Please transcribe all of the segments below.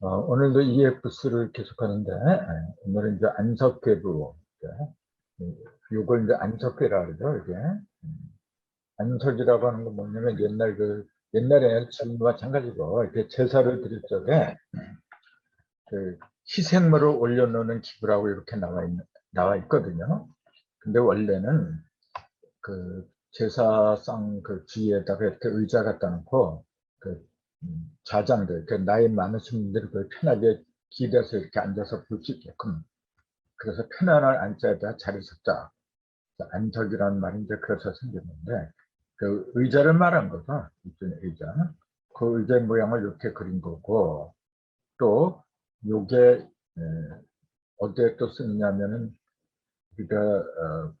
어, 오늘도 EFS를 계속하는데 예, 오늘은 이제 안석괴부 요걸 이제 안석괴라 그러죠 이게 음, 안석이라고 하는 건 뭐냐면 옛날 그 옛날에 지금과 마찬가지고 이렇게 제사를 드릴 적에 그 희생물을 올려놓는 기부라고 이렇게 나와 있는 나와 있거든요. 근데 원래는 그 제사상 그 주위에다가 이렇게 의자 갖다 놓고 그 음, 좌장들, 그 나이 많으신 분들이 그 편하게 기대서 이렇게 앉아서 볼 수 있게끔 그래서 편안한 앉자에다 자리 섰자 안석이라는 말이 이제 그래서 생겼는데 그 의자를 말한 거죠. 이쪽 의자. 그 의자 모양을 이렇게 그린 거고 또 요게 에, 어디에 또 쓰느냐면은 우리가 어,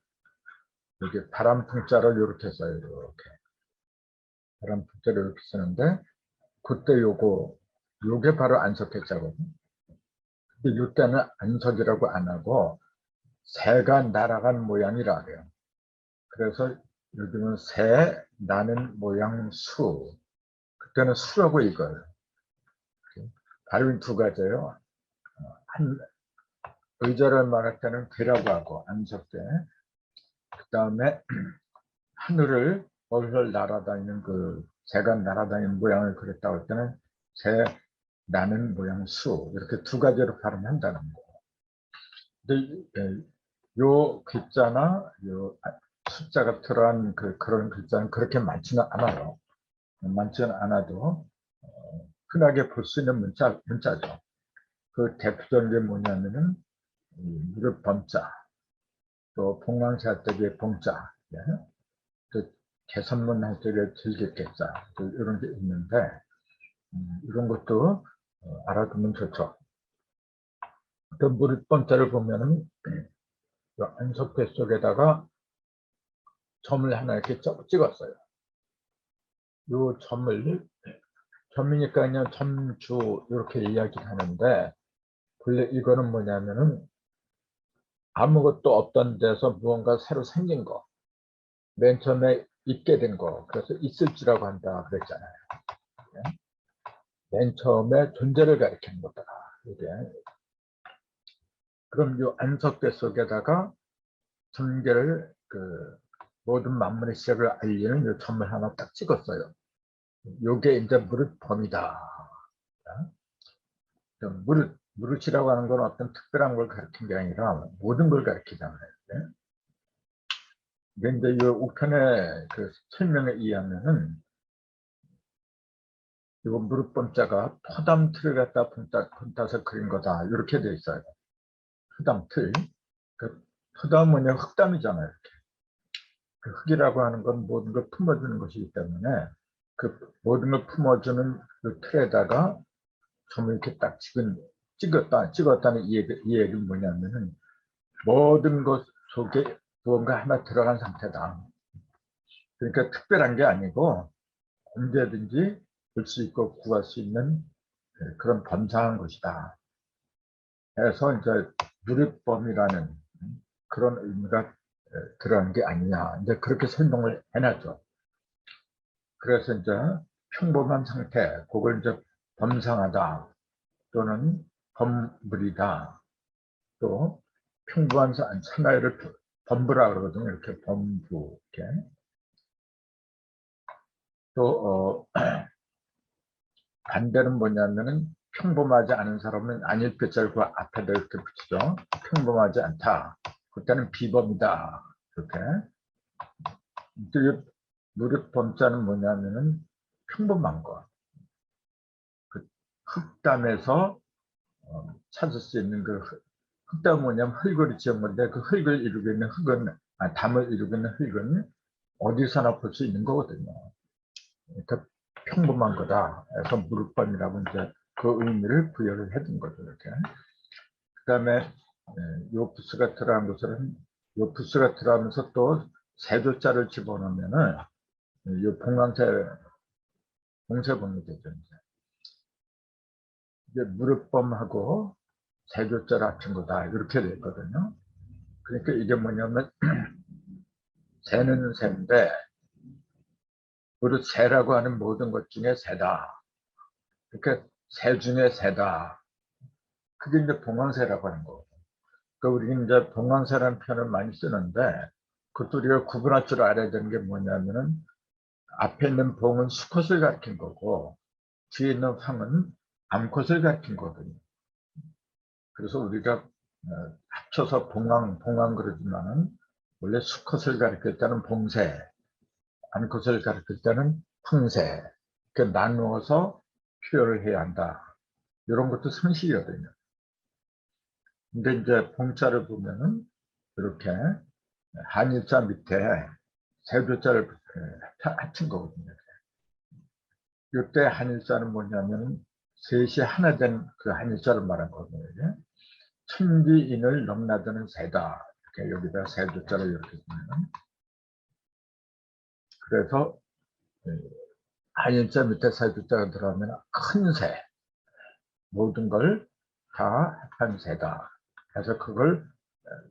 여기 바람 풍자를 이렇게 써요. 이렇게 바람 풍자를 이렇게 쓰는데 그때 요거 요게 바로 안석했자거든. 근데 요때는 안석이라고 안 하고 새가 날아간 모양이라 그래요. 그래서 요즘은 새 나는 모양 수. 그때는 수라고 읽어요. 발음이 두 가지예요. 한 의자를 말할 때는 괴라고 하고 안석 때. 그 다음에 하늘을 벌벌 날아다니는 그 새가 날아다니는 모양을 그렸다고 할 때는 새 나는 모양 수 이렇게 두 가지로 발음한다는 거. 근데 예, 요 글자나 요 숫자가 들어간 그 그런 글자는 그렇게 많지는 않아요. 많지는 않아도 어, 흔하게 볼 수 있는 문자 문자죠. 그 대표적인 게 뭐냐면은 무릎 범자, 또 때의 봉자, 예? 또 개선문 할 때의 즐겼겠자, 이런 게 있는데 음, 이런 것도 어, 알아두면 좋죠. 그 무릎 범자를 보면은 안석대 속에다가 점을 하나 이렇게 찍었어요. 이 점을 점이니까 그냥 점주 이렇게 이야기를 하는데 원래 이거는 뭐냐면은 아무것도 없던 데서 무언가 새로 생긴 거. 맨 처음에 있게 된 거. 그래서 있을지라고 한다 그랬잖아요. 네? 맨 처음에 존재를 가리키는 거다. 이게. 그럼 이 안석대 속에다가 전개를 그 모든 만물의 시작을 알리는 이 점을 하나 딱 찍었어요. 요게 이제 무릇 범이다. 무릇 무릇이라고 하는 건 어떤 특별한 걸 가르친 게 아니라 모든 걸 가르치잖아요. 네? 근데 이 옥편의 그 설명에 의하면은 이거 무릇범자가 포담 틀을 갖다 분따, 분따서 그린 거다 이렇게 돼 있어요. 포담 틀. 그 포담은 뭐냐 흙담이잖아요. 이렇게. 그 흙이라고 하는 건 모든 걸 품어주는 것이기 때문에 그 모든 걸 품어주는 그 틀에다가 점을 이렇게 딱 찍은 찍었다, 찍었다는 이, 얘기, 이 얘기는 뭐냐면은 모든 것 속에 무언가 하나 들어간 상태다. 그러니까 특별한 게 아니고 언제든지 볼 수 있고 구할 수 있는 예, 그런 범상한 것이다. 해서 이제 누립범이라는 그런 의미가 예, 들어간 게 아니냐. 이제 그렇게 설명을 해놨죠. 그래서 이제 평범한 상태, 그걸 이제 범상하다 또는 범불이다. 또 평범한 사나이를 범부라 그러거든요. 이렇게 범부 이렇게. 또 어, 반대는 뭐냐면은 평범하지 않은 사람은 아닐 뼈자리고 앞에다 이렇게 붙이죠. 평범하지 않다. 그때는 비범이다. 이렇게. 무릎 범자는 뭐냐면은 평범한 거. 그 흑담에서 어, 찾을 수 있는 그 흙담 뭐냐면 흙을 지은 건데 그 흙을 이루고 있는 흙은 아, 담을 이루고 있는 흙은 어디서나 볼 수 있는 거거든요. 그러니까 평범한 거다. 그래서 무릎밤이라고 이제 그 의미를 부여를 해둔 거죠. 이렇게. 그 다음에 요 부스가 들어간 것은 요 부스가 들어가면서 또 세조자를 집어넣으면은 요 봉황세 봉쇄봉이 되죠. 이제 무릎범하고 합친 거다 이렇게 됐거든요. 그러니까 이게 뭐냐면 새는 새인데 우리 새라고 하는 모든 것 중에 새다. 그러니까 새 중에 새다. 그게 이제 봉황새라고 하는 거고. 그 우리 이제 봉황새라는 표현을 많이 쓰는데 그것도 우리가 구분할 줄 알아야 되는 게 뭐냐면은 앞에 있는 봉은 수컷을 가리킨 거고 뒤에 있는 황은 암컷을 가리킨 거거든요. 그래서 우리가 어, 합쳐서 봉황, 봉황 그러지만은 원래 수컷을 가리킬 때는 봉새, 암컷을 가리킬 때는 황새. 그 나누어서 표현을 해야 한다. 이런 것도 상식이거든요. 근데 이제 봉자를 보면은 이렇게 한일자 밑에 세조자를 합친 거거든요. 이때 한일자는 뭐냐면 셋이 하나 된 그 한일자를 말한 거거든요. 천지인을 넘나드는 새다. 이렇게 여기다 세조자를 이렇게 보면 그래서 한일자 밑에 세조자가 들어가면 큰 새, 모든 걸 다 합한 새다. 그래서 그걸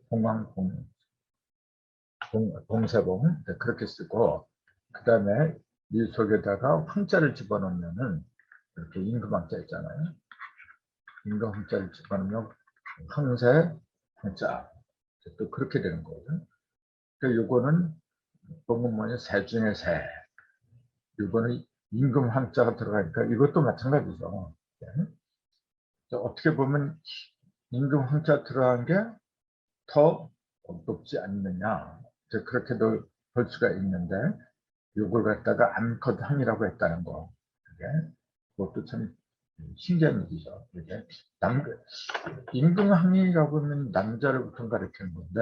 봉황봉, 봉, 봉세봉 네, 그렇게 쓰고 그 다음에 이 속에다가 황자를 집어넣으면은 이렇게 임금황자 있잖아요. 임금황자를 집어넣으면 황새, 황자 또 그렇게 되는 거거든. 그 요거는 뭐냐 새 중에 새. 요거는 임금황자가 들어가니까 이것도 마찬가지죠. 네. 어떻게 보면 임금 황자 들어간 게 더 높지 않느냐 그렇게도 볼 수가 있는데 요걸 갖다가 암컷 항이라고 했다는 거 그게 그것도 참 신기한 얘기죠 이게 남 임금 항이라고 하면 남자를 보통 가리키는 건데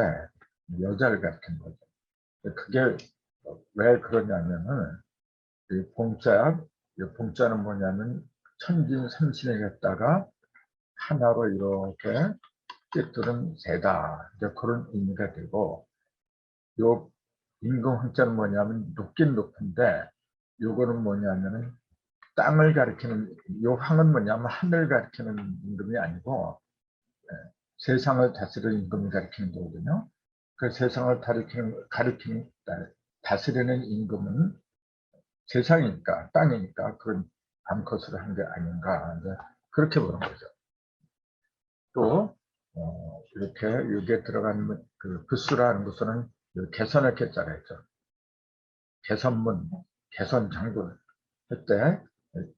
여자를 가리키는 거죠 그게 왜 그러냐면은 이 봉자 이 봉자는 뭐냐면 천진 삼신에 갔다가 하나로 이렇게 꿰뚫은 새다. 이제 그런 의미가 되고, 요 임금 황자는 뭐냐면 높긴 높은데, 요거는 뭐냐면은 땅을 가리키는, 요 황은 뭐냐면 하늘 가리키는 임금이 아니고, 예, 세상을 다스리는 임금을 가리키는 거거든요. 그 세상을 가리키는, 가리키는, 다스리는 임금은 세상이니까, 땅이니까 그런 암컷으로 한 게 아닌가. 그렇게 보는 거죠. 또 어, 이렇게 여기에 들어간 그 부수라는 것은 개선의 개자가 있죠. 개선문, 개선장군 그때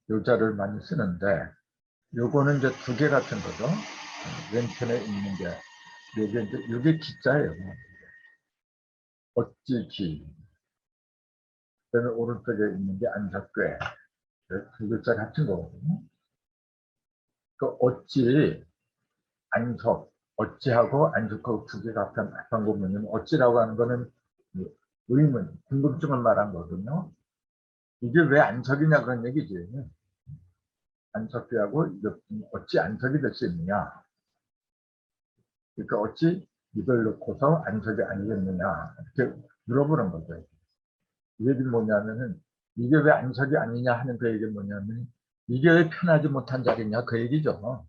요자를 많이 쓰는데 요거는 이제 두 개 같은 거죠. 왼편에 있는 게 요게 이제 요게 기자예요. 어찌 기. 그다음에 오른쪽에 있는 게 안석괴. 두 글자를 합친 거거든요. 그 어찌 안석, 어찌하고 안석하고 두 개가 합한, 합한 거 보면 어찌라고 하는 거는 의문, 궁금증을 말한 거거든요. 이게 왜 안석이냐 그런 얘기지. 안석비하고 어찌 안석이 될 수 있느냐. 그러니까 어찌 이걸 놓고서 안석이 아니겠느냐 이렇게 물어보는 거죠. 이 얘기는 뭐냐면은 이게 왜 안석이 아니냐 하는 그 얘기는 뭐냐면 이게 왜 편하지 못한 자리냐 그 얘기죠.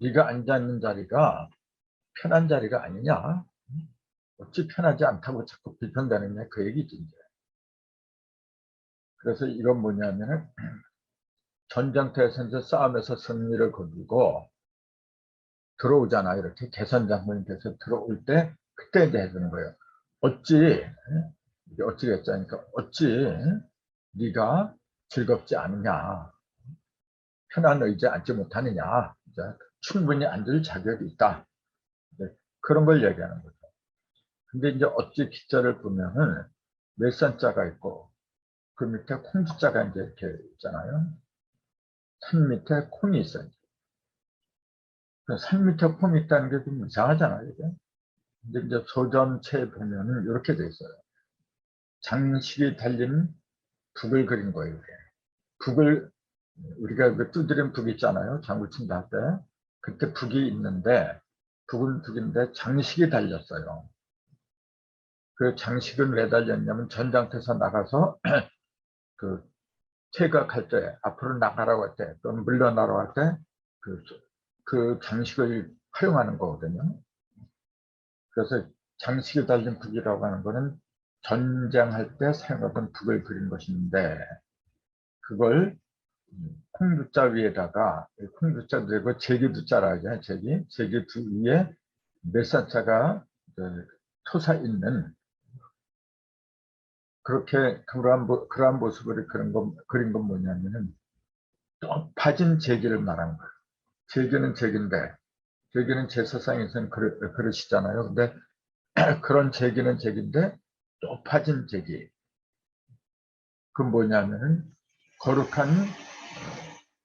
네가 앉아있는 자리가 편한 자리가 아니냐? 어찌 편하지 않다고 자꾸 비판되느냐? 그 얘기지, 이제. 그래서 이건 뭐냐면은, 전장터에서 이제 싸움에서 승리를 거두고 들어오잖아. 이렇게 개선 장군이 돼서 들어올 때, 그때 이제 해주는 거예요. 어찌, 어찌겠자니까, 어찌 네가 즐겁지 않느냐? 편한 의지 앉지 못하느냐? 충분히 앉을 자격이 있다. 네, 그런 걸 얘기하는 거죠. 근데 이제 어찌 기자를 보면은 외산자가 있고 그 밑에 콩지자가 이제 이렇게 있잖아요. 산 밑에 콩이 있어요. 그산 밑에 콩이 있다는 게 좀 이상하잖아요. 이게. 근데 이제 소전체에 보면은 이렇게 돼 있어요. 장식이 달린 북을 그린 거예요. 이게. 북을 우리가 그 두드린 북 있잖아요. 장구 친다 할 때. 그때 북이 있는데 북은 북인데 장식이 달렸어요. 그 장식은 왜 달렸냐면 전장터에서 나가서 그 퇴각할 때 앞으로 나가라고 할 때 또는 물러나라고 할 때그 그 장식을 활용하는 거거든요. 그래서 장식이 달린 북이라고 하는 거는 전쟁할 때 사용하던 북을 그린 것인데 그걸 콩두자 위에다가 콩두자 되고 제기두자라 하죠. 제기 제기두 위에 메사자가 토사 있는 그렇게 그러한, 모- 그러한 모습을 그런 건, 그린 건 뭐냐면은 높아진 제기를 말한 거예요. 제기는 제기인데 제기는 제 세상에서는 그러, 그러시잖아요. 근데 그런 제기는 제기인데 높아진 제기. 그 뭐냐면은 거룩한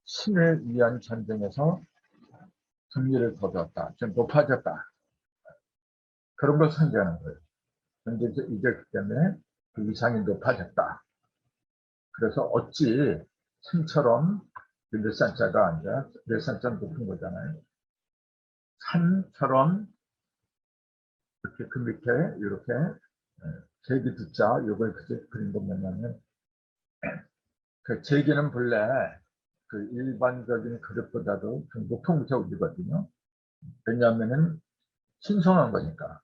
신을 위한 전쟁에서 승리를 거두었다. 좀 높아졌다. 그런 걸 선재하는 거예요. 근데 이제 이제 그 때문에 그 위상이 높아졌다. 그래서 어찌 산처럼 그몇 산자가 아니라 몇 산자 높은 거잖아요. 산처럼 이렇게 그 밑에 이렇게 제기 두자 요걸 그 그린 거 뭐냐면 그 제기는 본래 그 일반적인 그릇보다도 좀 높은 격이거든요. 왜냐하면은 신성한 거니까.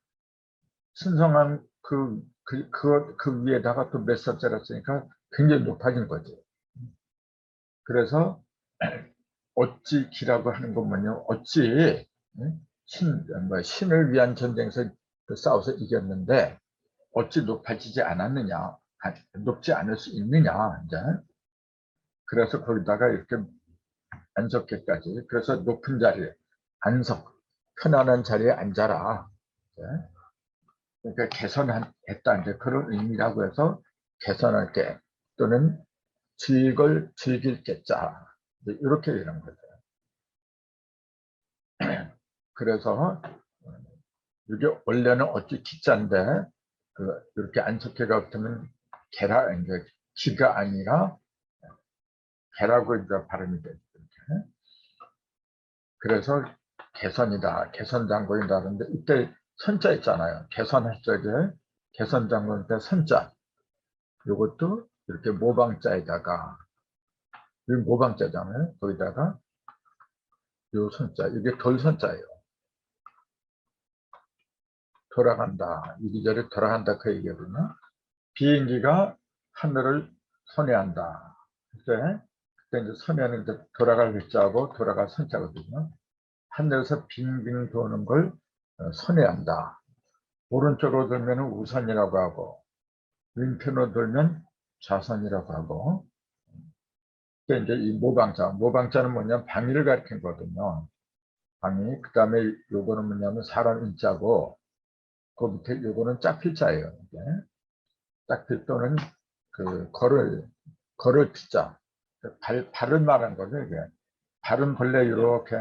신성한 그, 그, 그, 그 위에다가 또몇 살짜리 쓰니까 굉장히 높아진 거지. 그래서 어찌 기라고 하는 건 뭐냐, 어찌 응? 신, 뭐 신을 위한 전쟁에서 그 싸워서 이겼는데 어찌 높아지지 않았느냐, 아, 높지 않을 수 있느냐, 이제. 그래서 거기다가 이렇게 안석계까지, 그래서 높은 자리에, 안석, 편안한 자리에 앉아라. 이제. 그러니까 개선했다, 이제 그런 의미라고 해서 개선할 게, 또는 즐걸 즐길 게자 이렇게 이런 거죠. 그래서 이게 원래는 어찌 기자인데 그 이렇게 안석해가 없으면 개라 이제 기가 아니라 개라고 이제 발음이 되죠. 그래서 개선이다, 개선장군이다 하는데 이때 선자 있잖아요. 개선했어야 개선장군 때 선자. 이것도 이렇게 모방자에다가 이 모방자잖아요. 거기다가 요 손자, 이게 돌손자예요. 돌아간다. 이리저리 돌아간다 그 얘기거든요. 비행기가 하늘을 선회한다. 그때 그때 이제 선회하는 이제 돌아갈 글자하고 돌아갈 선자거든요. 하늘에서 빙빙 도는 걸 어, 선회한다. 오른쪽으로 돌면 우선이라고 하고 왼편으로 돌면 좌선이라고 하고 그때 이제 이 모방자, 모방자는 뭐냐면 방위를 가리킨 거거든요. 방위, 그 다음에 요거는 뭐냐면 사람 인자고 그 밑에 요거는 짝필자예요. 이게. 짝필 또는 그 걸을, 걸을 피자. 발, 발을 말한 거죠, 이게. 발은 본래 이렇게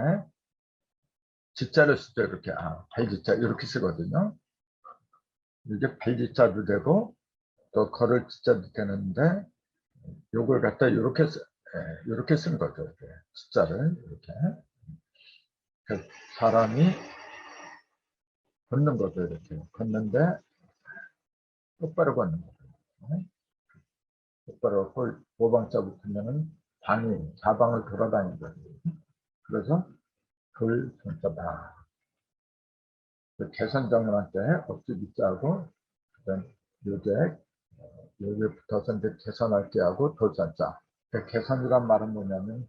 지자를 쓸때 이렇게, 아, 발지자 이렇게 쓰거든요. 이게 발지자도 되고 또 걸을 지자도 되는데 요걸 갖다 이렇게 이렇게 쓴 거죠. 이렇게 숫자를 이렇게 그 사람이 걷는 거죠. 이렇게 걷는데 똑바로 걷는 거죠. 똑바로 홀 모방자 붙으면은 방이 사방을 돌아다니는 거죠. 그래서 돌 손자다. 그 개선장군한테 억지 밑자하고 그다음 요게 여기에 붙어서 이제 개선할게 하고 돌산자. 그 개선이란 말은 뭐냐면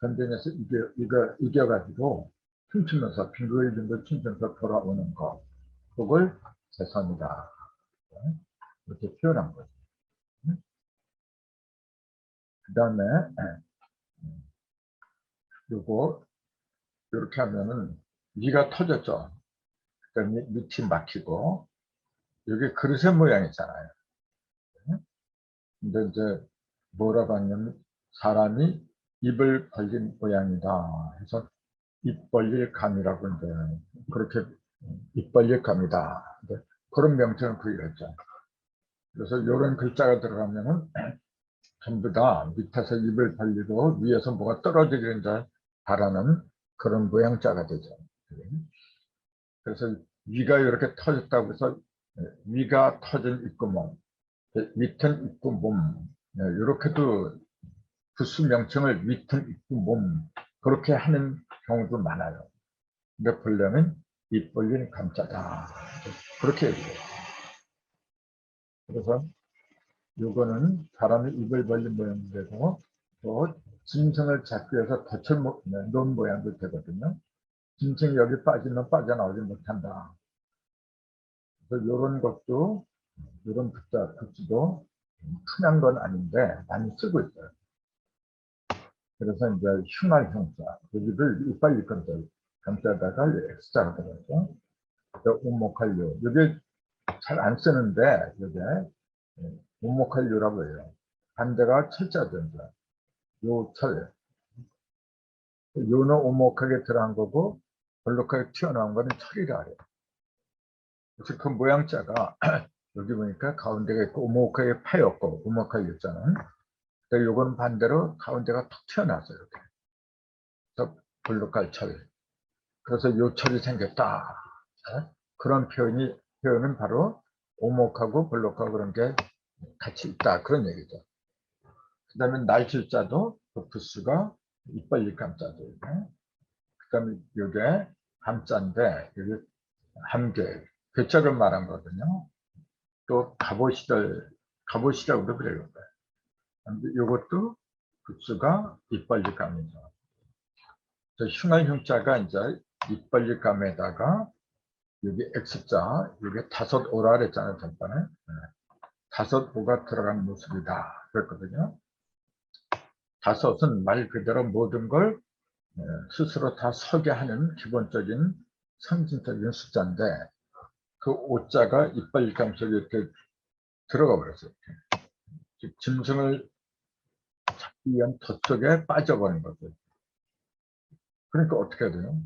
전쟁에서 이겨, 이겨, 이겨가지고 춤추면서 빙글빙글 춤추면서 돌아오는 거. 그걸 개선이다. 이렇게 표현한 거죠. 그 다음에 요거 이렇게 하면은 위가 터졌죠. 그다음에 밑이 막히고 여기 그릇의 모양 있잖아요. 근데 이제 뭐라고 하냐면 사람이 입을 벌린 모양이다 해서 입 벌릴 감이라고 이제 그렇게 입 벌릴 감이다. 그런 명칭을 부여했죠. 그래서 이런 글자가 들어가면은 전부 다 밑에서 입을 벌리고 위에서 뭐가 떨어지기를 이제 바라는 그런 모양자가 되죠. 그래서 위가 이렇게 터졌다고 해서 위가 터진 입구멍, 밑은 입구몸, 이렇게도 부수 명칭을 밑은 입구몸 그렇게 하는 경우도 많아요. 근데 본래는 입 벌린 감자다. 그렇게 얘기해요. 그래서 요거는 사람이 입을 벌린 모양인데도 또 짐승을 잡기 위해서 덫을 모- 놓은 모양도 되거든요. 짐승이 여기 빠지면 빠져나오지 못한다. 그래서 이런 것도 이런 붙자 붙지도 흔한 건 아닌데 많이 쓰고 있어요. 그래서 이제 흉할 형사 여기를 이빨 일건자 감자다가 X자가 들어가죠. 오목할류 이게 잘 안 쓰는데 이게 오목할류라고 해요. 반대가 철자전자 요철 요는 오목하게 들어간 거고 볼록하게 튀어나온 거는 철이라 해요. 그래서 그 모양자가 여기 보니까 가운데가 있고 오목하게 파였고 오목하게 있잖아요. 근데 요거는 반대로 가운데가 툭 튀어나왔어요. 이렇게. 그래서 볼록할 철. 그래서 요 철이 생겼다. 자, 그런 표현이 표현은 바로 오목하고 볼록하고 그런 게 같이 있다. 그런 얘기죠. 그 다음에 날실자도 그 부수가 이빨 감자죠. 그 다음에 이게 함자인데 이게 함계 괴짝을 말한 거거든요. 또 갑옷이들 갑옷이라고도 그래요. 이것도 부수가 이빨 감이죠. 흉할 흉자가 이제 이빨 감에다가 여기 X자, 여기 다섯 오라 그랬잖아요, 전번에. 네. 다섯 오가 들어간 모습이다. 그랬거든요. 다섯은 말 그대로 모든 걸 네, 스스로 다 서게 하는 기본적인 상징적인 숫자인데, 그 오자가 이빨 감 속에 이렇게 들어가 버렸어요. 즉, 짐승을 잡기 위한 덫 속에 빠져버린 거죠. 그러니까 어떻게 해야 돼요?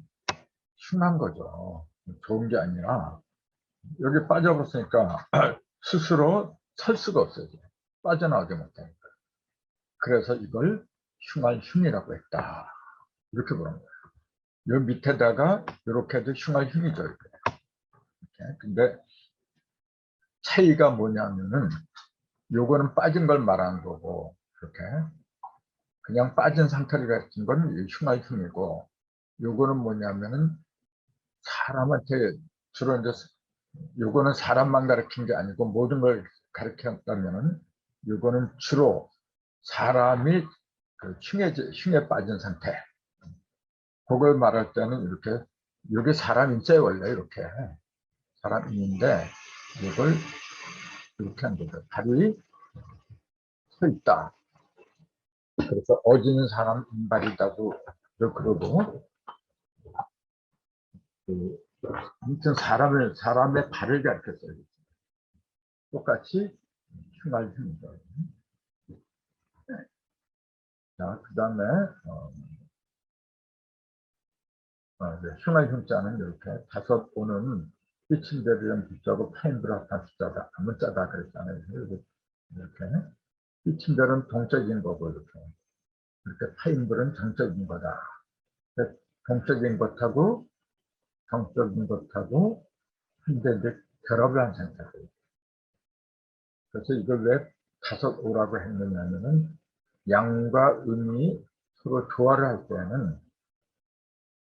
흉한 거죠. 좋은 게 아니라 여기 빠져버렸으니까 스스로 설 수가 없어요. 빠져나오지 못하니까. 그래서 이걸 흉할 흉이라고 했다. 이렇게 보는 거예요. 요 밑에다가 이렇게 해도 흉할 흉이죠. 이렇게. 근데 차이가 뭐냐면은 요거는 빠진 걸 말하는 거고 이렇게 그냥 빠진 상태를 가진 건 흉할 흉이고 요거는 뭐냐면은 사람한테 주로 이제 요거는 사람만 가르친 게 아니고 모든 걸 가르쳤다면은 요거는 주로 사람이 그 흉에, 흉에 빠진 상태 그걸 말할 때는 이렇게 이게 사람인데 원래 이렇게 사람인데 이걸 이렇게 한 거죠 발이 서 있다 그래서 어지는 사람 인발이다고 그러고 그, 아무튼 사람을, 사람의 발을 가르쳤어요. 똑같이 흉할 흉이죠. 자, 그 다음에, 어, 어, 네, 흉할 흉자는 이렇게 다섯 오는 삐친대리는 숫자고 파인브라탄 숫자다. 아무자다 그랬잖아요. 이렇게, 이렇게. 삐친 대는 동적인 거고, 이렇게. 이렇게 파인불은 정적인 거다. 동적인 것하고 정적인 것하고 한데 결합을 한 상태예요. 그래서 이걸 왜 다섯 오라고 했느냐면은 양과 음이 서로 조화를 할 때는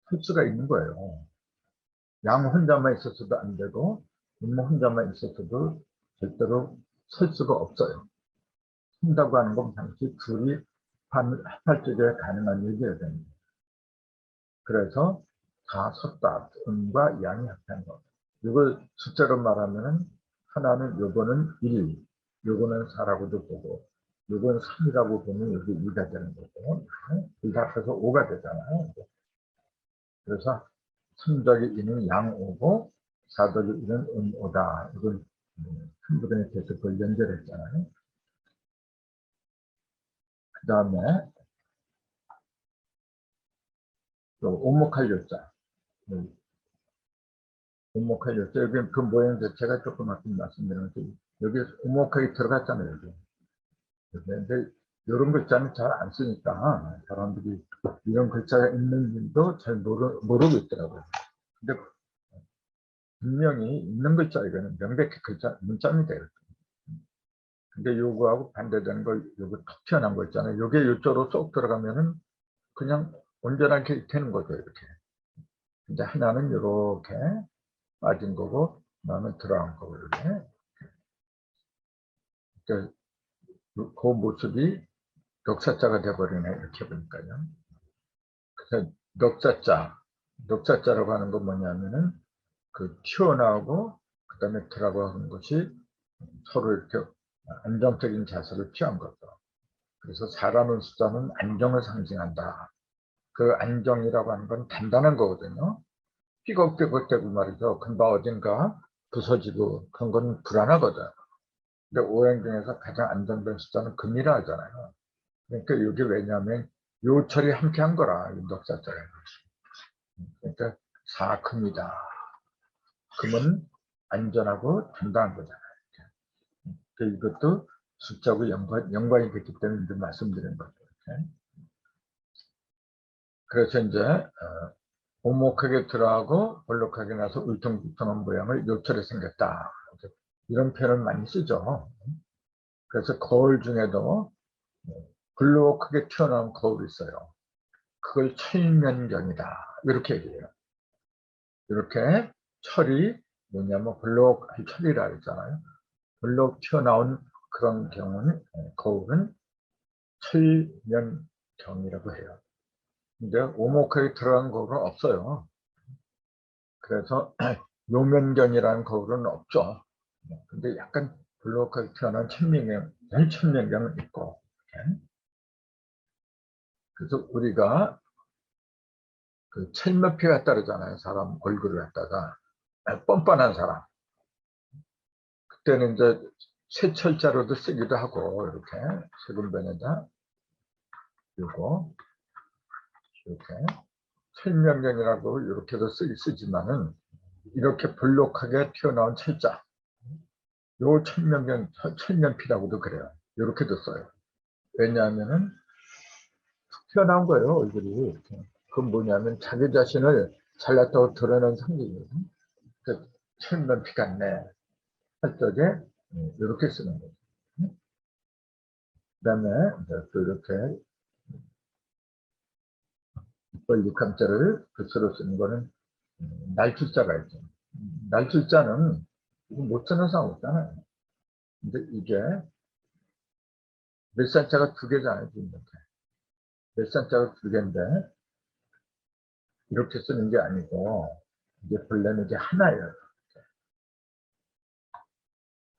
할 수가 있는 거예요. 양 혼자만 있었어도 안 되고 음 혼자만 있었어도 절대로 설 수가 없어요. 한다고 하는 건 당시 둘이 합할 적에 가능한 얘기여야 됩니다. 그래서 다 섰다. 음과 양이 합한 것. 이걸 숫자로 말하면은 하나는 요거는 1, 요거는 4라고도 보고 요건 3이라고 보면 여기 2가 되는 거고 2가 합해서 5가 되잖아요. 그래서 3더기 2는 양 5고 4더기 2는 음 5다. 이걸 한부분에 계속 그걸 연결했잖아요. 그 다음에 또 오목할 요자 오목할 요자 여기 그 모양 자체가 조금 아까 말씀드린 여기 오목하게 들어갔잖아요 여기 근데 이런 글자는 잘 안 쓰니까 사람들이 이런 글자가 있는 일도 잘 모르, 모르고 있더라고요. 근데 분명히 있는 글자 이거는 명백히 글자 문자입니다. 근데 요거하고 반대되는 거 요거 톡 튀어나온 거 있잖아요. 요게 요쪽으로 쏙 들어가면은 그냥 온전하게 되는 거죠 이렇게. 근데 하나는 이렇게 빠진 거고 나는 들어간 거고 이렇게. 그, 그 모습이 넉사자가 돼버리네 이렇게 보니까요. 그래서 넉사자, 넉사자라고 하는 건 뭐냐면은 그 튀어나오고 그 다음에 들어가고 하는 것이 서로 이렇게 안정적인 자세를 취한 거죠. 그래서 사람의 숫자는 안정을 상징한다. 그 안정이라고 하는 건 단단한 거거든요. 삐걱삐걱대고 말이죠. 근데 어딘가 부서지고 그런 건 불안하거든. 근데 오행 중에서 가장 안정된 숫자는 금이라 하잖아요. 그러니까 이게 왜냐하면 요철이 함께 한 거라, 넉사자가. 그러니까 사금이다. 금은 안전하고 단단한 거잖아요. 그러니까 이것도 숫자고 연관, 연관이 됐기 때문에 말씀드린 거죠. 그래서 이제 어, 오목하게 들어가고 볼록하게 나서 울퉁불퉁한 모양을 요철에 생겼다. 이런 표현을 많이 쓰죠. 그래서 거울 중에도 볼록하게 튀어나온 거울이 있어요. 그걸 철면경이다. 이렇게 얘기해요. 이렇게 철이 뭐냐면 볼록한 철이라 했잖아요. 볼록 튀어나온 그런 경우는 거울은 철면경이라고 해요. 근데 오목하게 들어간 거울은 없어요. 그래서 요면경이라는 거울은 없죠. 근데 약간 블록하게 튀어나온 천명경, 천명경은 있고. 그래서 우리가 그 철몇피가 따르잖아요. 사람 얼굴을 갖다가 뻔뻔한 사람. 그때는 이제 쇠철자로도 쓰기도 하고 이렇게 세금변에다 요거 이렇게 철명경이라고 이렇게도 쓰, 쓰지만은 이렇게 볼록하게 튀어나온 철자 요 철명경 철면피라고도 그래요. 이렇게도 써요. 왜냐하면은 툭 튀어나온 거예요 얼굴이. 그건 뭐냐면 자기 자신을 잘났다고 드러낸 상징이에요. 그 철면피 같네. 할 적에 이렇게 쓰는 거죠. 그 다음에 또 이렇게 이빨 6함자를 글쓰로 쓰는 거는 음, 날출자가 있죠. 날출자는 이거 못 쓰는 사람 없잖아요. 근데 이게 몇산자가 두 개잖아요. 이렇게. 몇산자가 두 개인데 이렇게 쓰는 게 아니고 이게 본래는 이게 하나예요.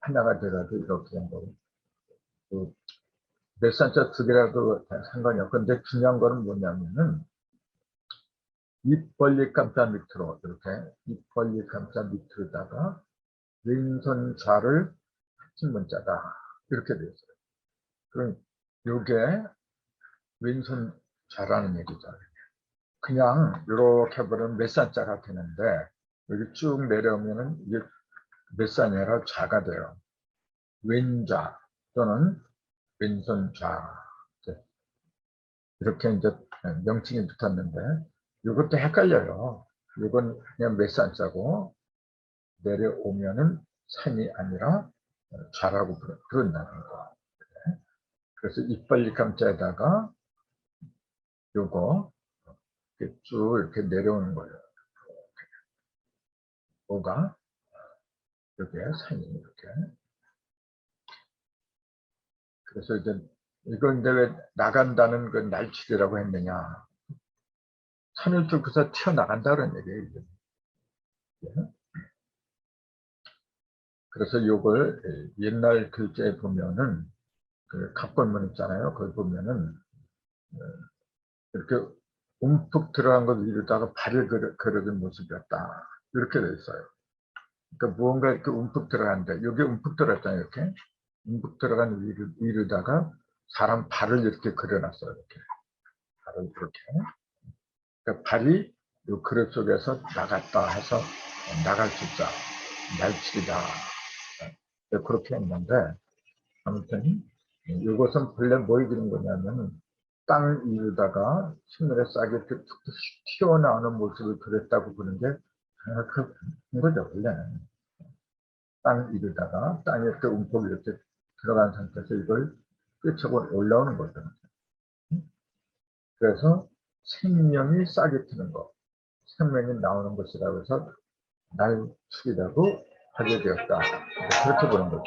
하나가 돼가지고 이렇게 한 거고 그 몇산자 두 개라도 상관이 없고 근데 중요한 거는 뭐냐면은 입 벌리 감자 밑으로 이렇게 입 벌리 감자 밑으로다가 좌를 합친 문자다 이렇게 되어 있어요. 그럼 이게 왼손 좌라는 얘기죠. 그냥 이렇게 보면 몇 산자가 되는데 여기 쭉 내려오면은 이게 몇 산이라 좌가 돼요. 왼좌 또는 왼손 좌 이렇게 이제 명칭이 붙었는데 이것도 헷갈려요. 이건 그냥 몇 산자고 내려오면은 산이 아니라 좌라고 부른다는 거. 그래서 이빨리 감자에다가 요거 이렇게 쭉 이렇게 내려오는 거예요. 뭐가 여기에 산이 이렇게. 그래서 이제 이건 이제 왜 나간다는 그 날치기라고 했느냐. 산을 뚫고서 튀어나간다는 얘기예요. 예. 그래서 이걸 옛날 글자에 보면은 그 갑골문 있잖아요. 거기 보면은 어, 이렇게 움푹 들어간 것 위로다가 발을 걸어둔 모습이었다. 이렇게 돼 있어요. 그러니까 무언가 이렇게 움푹 들어간다. 여기 움푹 들어갔잖아요. 이렇게 움푹 들어간 위로, 위로다가 사람 발을 이렇게 그려놨어요. 이렇게 발을 이렇게 그 발이 이 그릇 속에서 나갔다 해서 나갈 숫자, 날치기다. 네, 그렇게 했는데, 아무튼, 이것은 본래 뭘 그린 거냐면, 땅 위로다가 식물에 싹이 이렇게 툭툭 튀어나오는 모습을 그렸다고 보는 게 정확한 거죠, 원래는. 땅 위로다가, 땅에 이렇게 움푹 이렇게 들어간 상태에서 이걸 끝으로 올라오는 거죠. 그래서 생명이 싹이 트는 것, 생명이 나오는 것이라고 해서 날축이라고 하게 되었다. 그렇게 보는 거죠.